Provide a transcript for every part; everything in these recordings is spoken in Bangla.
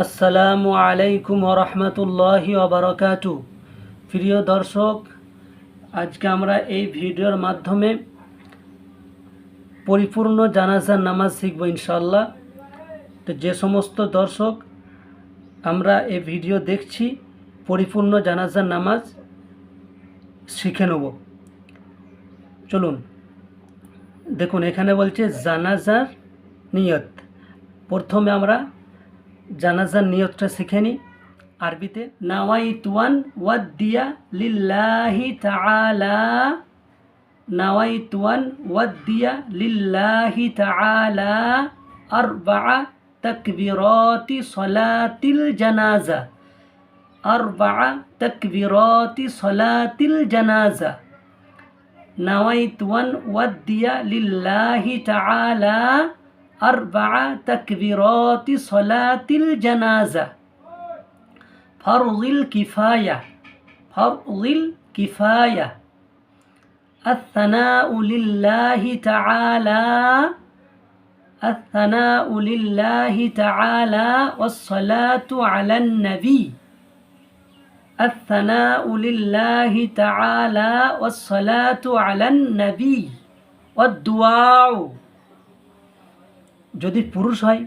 আসসালামু আলাইকুম রহমতুল্লাহি ওবরাকাতু প্রিয় দর্শক, আজকে আমরা এই ভিডিওর মাধ্যমে পরিপূর্ণ জানাজার নামাজ শিখব ইনশাল্লাহ তো যে সমস্ত দর্শক, আমরা এই ভিডিও দেখছি, পরিপূর্ণ জানাজার নামাজ শিখে নেব। চলুন, দেখুন, এখানে বলছে জানাজার নিয়ত। প্রথমে আমরা জানাজার নিয়তটা শিখে নিই আরবিতে, নাওয়াইতুয়ান ওয়াদ্দিয়া লিল্লাহি তাআলা। নাওয়াইতুয়ান ওয়াদ্দিয়া লিল্লাহি তাআলা। আরবা'a তাকবীরাতি সলাতিল জানাজা। আরবা'a তাকবীরাতি সলাতিল জানাজা। নাওয়াইতুয়ান ওয়াদ্দিয়া লিল্লাহি তাআলা। أربع تكبيرات صلاة الجنازة. فرض الكفاية. فرض الكفاية. الثناء لله تعالى. الثناء لله تعالى والصلاة على النبي. الثناء لله تعالى والصلاة على النبي. والدعاء. যদি পুরুষ হয়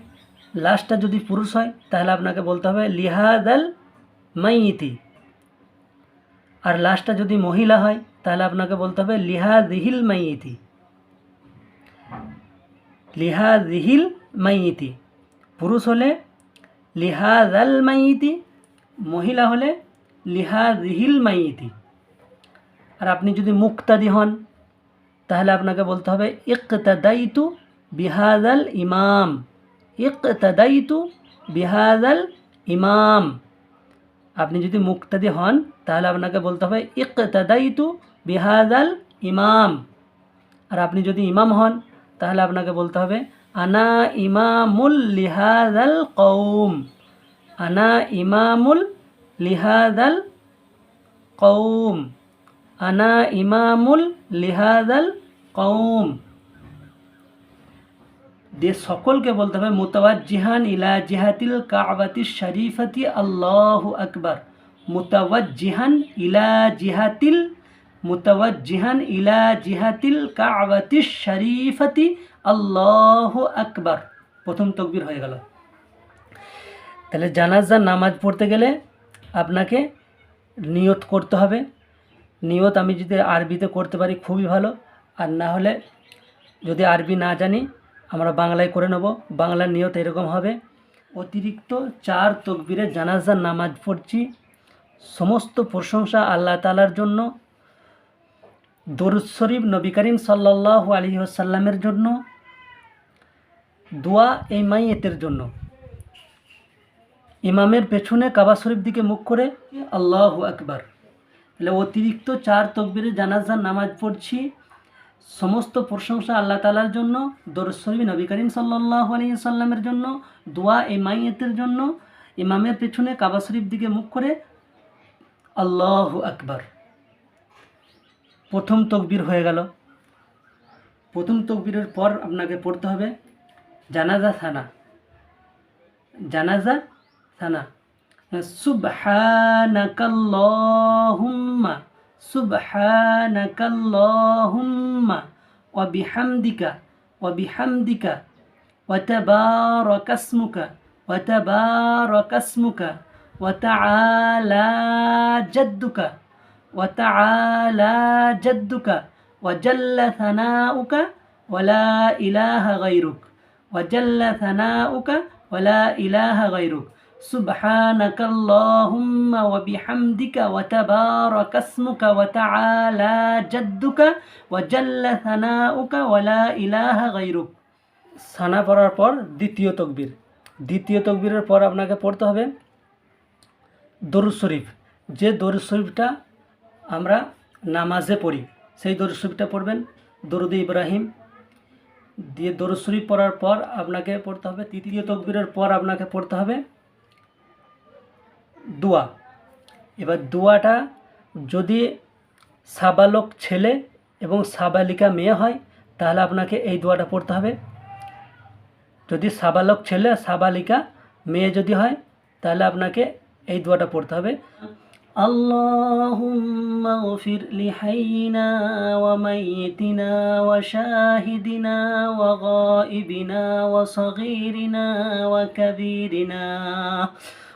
লাস্টটা যদি পুরুষ হয়, তাহলে আপনাকে বলতে হবে লিহাদ আল মাইতি আর লাস্টটা যদি মহিলা হয়, তাহলে আপনাকে বলতে হবে, লিহাদিহিল মাইতি লিহাদিহিল মাইতি পুরুষ হলে লিহাদ আল মাইতি মহিলা হলে লিহাদিহিল মাইতি আর আপনি যদি মুক্তাদি হন, তাহলে আপনাকে বলতে হবে, ইকতাদাইতু বিহাদাল ইমাম। ইকতাদাইতু বিহাদাল ইমাম। আপনি যদি মুক্তাদি হন, তাহলে আপনাকে বলতে হবে ইকতাদাইতু বিহাদাল ইমাম। আর আপনি যদি ইমাম হন, তাহলে আপনাকে বলতে হবে আনা ইমামুল লিহাদাল কৌম আনা ইমামুল লিহাদাল কৌম আনা ইমামুল লিহাদাল কৌম দিয়ে সকলকে বলতে হবে মুতাওয়াজ্জিহান ইলা জিহাতিল কাবাতি শরীফতি আল্লাহ আকবার। মুতাওয়াজ্জিহান ইলা জিহাতিল, মুতাওয়াজ্জিহান ইলা জিহাতিল কাবাতি শরীফতি আল্লাহ আকবর। প্রথম তকবির হয়ে গেল। তাহলে জানাজার নামাজ পড়তে গেলে আপনাকে নিয়ত করতে হবে। নিয়ত আমি যদি আরবিতে করতে পারি খুবই ভালো। আর না হলে যদি আরবি না জানি আমরা বাংলায় করে নেব। বাংলার নিয়ত এরকম হবে। অতিরিক্ত চার তকবীরে জানাজার নামাজ পড়ছি। সমস্ত প্রশংসা আল্লাহ তালার জন্য। দরুদ শরীফ নবী করিম সাল্লাহ আলী আসাল্লামের জন্য। দোয়া এই মাইয়েতের জন্য। ইমামের পেছনে কাবা শরীফ দিকে মুখ করে আল্লাহ আকবার। তাহলে অতিরিক্ত চার তকবীরে জানাজার নামাজ পড়ছি। সমস্ত প্রশংসা আল্লাহ তালার জন্য, দরুদ শরীফ নবী করিম সাল্লাহ আলী সাল্লামের জন্য, দোয়া এই মাইয়েতের জন্য, ইমামের পেছনে কাবা শরীফ দিকে মুখ করে আল্লাহ আকবার। প্রথম তকবির হয়ে গেল। প্রথম তকবীরের পর আপনাকে পড়তে হবে, জানাজা থানা জানাজা থানা সুবহানাকাল্লাহুম্মা। سبحانك اللهم وبحمدك وبحمدك وتبارك اسمك وتبارك اسمك وتعالى جدك وتعالى جدك وجل ثناؤك ولا إله غيرك وجل ثناؤك ولا إله غيرك ইলাহা গায়রুক ওয়া জাল্লা থানাউকা ওয়া লা ইলাহা গায়রুক سبحانك اللهم وبحمدك وتبارك اسمك وتعالى جدك وجل ثناؤك ولا إله غيرك সানা পড়ার পর দ্বিতীয় তকবীর দ্বিতীয় তকবীরের পর আপনাকে পড়তে হবে দরুদ শরীফ যে দরুদ শরীফটা আমরা নামাজে পড়ি সেই দরুদ শরীফটা পড়বেন দরুদ ইব্রাহিম দিয়ে দরুদ শরীফ পড়ার পর আপনাকে পড়তে হবে তৃতীয় তকবীরের পর আপনাকে পড়তে হবে দোয়া এবার দোয়াটা যদি সাবালক ছেলে এবং সাবালিকা মেয়ে হয় তাহলে আপনাকে এই দোয়াটা পড়তে হবে যদি সাবালক ছেলে সাবালিকা মেয়ে যদি হয় তাহলে আপনাকে এই দোয়াটা পড়তে হবে اللهم اغفر لحينا وميتنا وشاهدنا وغائبنا وصغيرنا وكبيرنا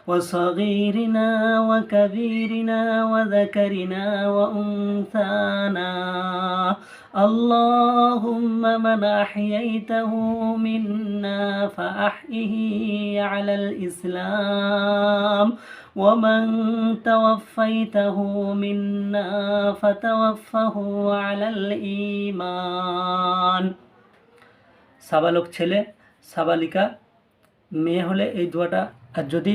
وصغيرنا وكبيرنا وذكرنا وأنثانا اللهم من أحييته منا فأحيه على الإسلام ومن توفيته منا فتوفه على الإيمان সাবালক ছেলে সাবালিকা মেয়ে হলে এই দোয়াটা আর যদি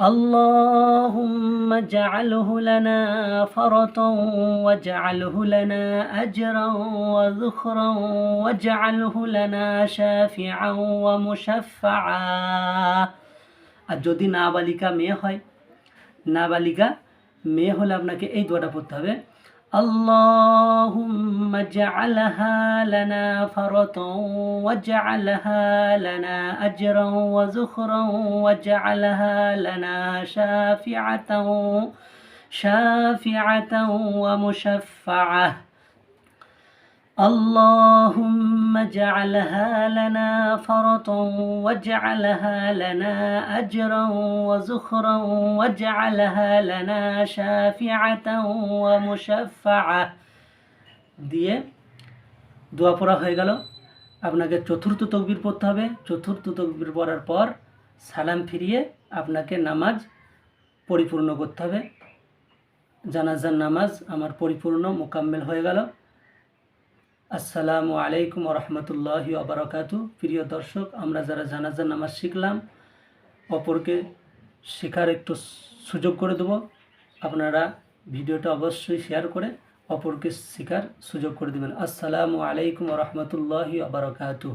اللهم اجعله لنا فرطا واجعله لنا أجرا وذخرا واجعله لنا شافعا ومشفعا আর যদি নাবালিকা মেয়ে হয় নাবালিকা মেয়ে হলে আপনাকে এই দোয়াটা পড়তে হবে اللهم اجعلها لنا فرطا واجعلها لنا أجرا وزخرا واجعلها لنا شافعة شافعة ومشفعة. اللهم اجعلها لنا فرطا واجعلها لنا أجرا وزخرا واجعلها لنا شافعة ومشفعة দিয়ে দোয়া পড়া হয়ে গেল আপনাকে চতুর্থ তকবির পড়তে হবে চতুর্থ তকবির পড়ার পর সালাম ফিরিয়ে আপনাকে নামাজ পরিপূর্ণ করতে হবে জানাজার নামাজ আমার পরিপূর্ণ মোকাম্মেল হয়ে গেল আসসালামু আলাইকুম রহমতুল্লাহ আবরাকাত প্রিয় দর্শক, আমরা যারা জানাজার নামাজ শিখলাম, অপরকে শেখার একটু সুযোগ করে দেব। আপনারা ভিডিওটা অবশ্যই শেয়ার করে অপরকে শেখার সুযোগ করে দেবেন। আসসালামু আলাইকুম রহমতুল্লাহ আবরকাতু